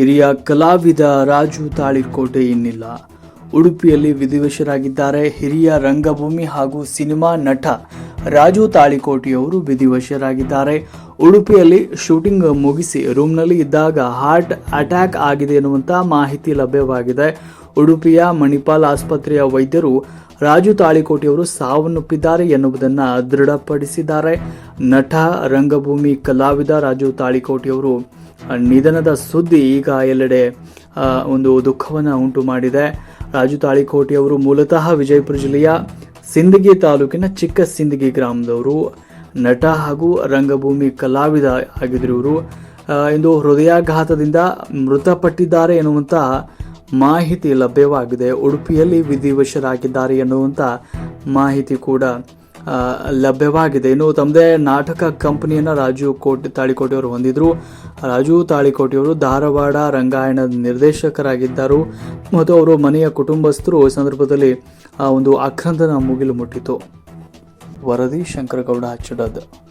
ಹಿರಿಯ ಕಲಾವಿದ ರಾಜು ತಾಳಿಕೋಟೆ ಇನ್ನಿಲ್ಲ. ಉಡುಪಿಯಲ್ಲಿ ವಿಧಿವಶರಾಗಿದ್ದಾರೆ ಹಿರಿಯ ರಂಗಭೂಮಿ ಹಾಗೂ ಸಿನಿಮಾ ನಟ ರಾಜು ತಾಳಿಕೋಟಿಯವರು ವಿಧಿವಶರಾಗಿದ್ದಾರೆ. ಉಡುಪಿಯಲ್ಲಿ ಶೂಟಿಂಗ್ ಮುಗಿಸಿ ರೂಮ್ನಲ್ಲಿ ಇದ್ದಾಗ ಹಾರ್ಟ್ ಅಟ್ಯಾಕ್ ಆಗಿದೆ ಎನ್ನುವಂಥ ಮಾಹಿತಿ ಲಭ್ಯವಾಗಿದೆ. ಉಡುಪಿಯ ಮಣಿಪಾಲ್ ಆಸ್ಪತ್ರೆಯ ವೈದ್ಯರು ರಾಜು ತಾಳಿಕೋಟಿಯವರು ಸಾವನ್ನಪ್ಪಿದ್ದಾರೆ ಎನ್ನುವುದನ್ನು ದೃಢಪಡಿಸಿದ್ದಾರೆ. ನಟ, ರಂಗಭೂಮಿ ಕಲಾವಿದ ರಾಜು ತಾಳಿಕೋಟಿಯವರು ನಿಧನದ ಸುದ್ದಿ ಈಗ ಎಲ್ಲೆಡೆ ಒಂದು ದುಃಖವನ್ನು ಉಂಟು ಮಾಡಿದೆ ರಾಜು ತಾಳಿಕೋಟಿಯವರು ಮೂಲತಃ ವಿಜಯಪುರ ಜಿಲ್ಲೆಯ ಸಿಂದಗಿ ತಾಲೂಕಿನ ಚಿಕ್ಕ ಸಿಂದಗಿ ಗ್ರಾಮದವರು, ನಟ ಹಾಗೂ ರಂಗಭೂಮಿ ಕಲಾವಿದ ಆಗಿದ್ರು ಇಂದು ಹೃದಯಾಘಾತದಿಂದ ಮೃತಪಟ್ಟಿದ್ದಾರೆ ಎನ್ನುವಂಥ ಮಾಹಿತಿ ಲಭ್ಯವಾಗಿದೆ. ಉಡುಪಿಯಲ್ಲಿ ವಿಧಿವಶರಾಗಿದ್ದಾರೆ ಎನ್ನುವಂಥ ಮಾಹಿತಿ ಕೂಡ ಲಭ್ಯವಾಗಿದೆ. ಇನ್ನು ತಮ್ಮದೇ ನಾಟಕ ಕಂಪನಿಯನ್ನು ರಾಜು ಕೋಟೆ, ತಾಳಿಕೋಟಿಯವರು ಹೊಂದಿದ್ರು. ರಾಜು ತಾಳಿಕೋಟಿಯವರು ಧಾರವಾಡ ರಂಗಾಯಣದ ನಿರ್ದೇಶಕರಾಗಿದ್ದರು. ಮತ್ತು ಅವರು ಮನೆಯ ಕುಟುಂಬಸ್ಥರು. ಸಂದರ್ಭದಲ್ಲಿ, ಆ, ಒಂದು ಆಕ್ರಂದನ ಮುಗಿಲು ಮುಟ್ಟಿತು. ವರದಿ ಶಂಕರಗೌಡ ಹಚ್ಚಡದ್